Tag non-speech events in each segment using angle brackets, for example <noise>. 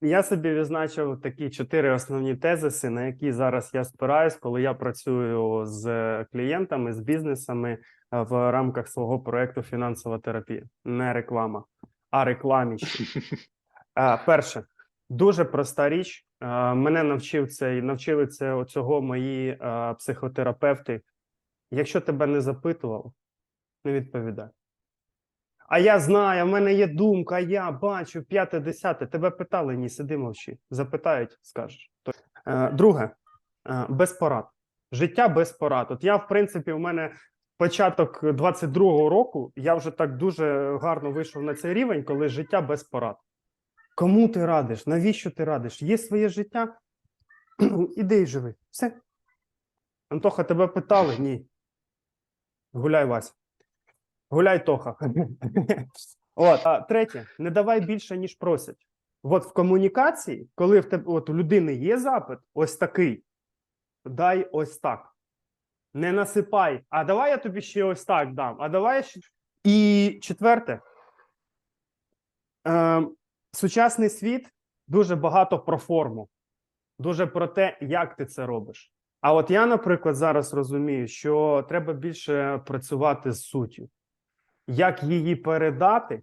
Я собі відзначив такі чотири основні тезиси, на які зараз я спираюсь, коли я працюю з клієнтами, з бізнесами е, в рамках свого проекту фінансова терапія. Не реклама, а рекламіч. <laughs> Е, Перше, дуже проста річ. Е, Мене навчив це і навчили це цього мої психотерапевти. Якщо тебе не запитував, не відповідай. А я знаю, в мене є думка, я бачу, п'яте, десяте. Тебе питали, ні, сиди мовчи. Запитають, скажеш. Е, Друге, е, без порад. Життя без порад. От я, в принципі, у мене початок 22-го року, я вже так дуже гарно вийшов на цей рівень, коли життя без порад. Кому ти радиш? Навіщо ти радиш? Є своє життя? <clears throat> Іди і живи. Все. Антоха, тебе питали? Ні. Гуляй, Вася. Гуляй, Тоха. <laughs> От, а третє, не давай більше, ніж просять. От в комунікації, коли в тебе от у людини є запит, ось такий, дай ось так. Не насипай, а давай я тобі ще ось так дам. А давай ще. І четверте, е, сучасний світ дуже багато про форму, дуже про те, як ти це робиш. А от я, наприклад, зараз розумію, що треба більше працювати з суттю як її передати.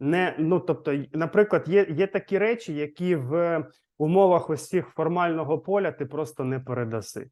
Не, ну, тобто, наприклад, є, є такі речі, які в умовах ось цих формального поля ти просто не передаси.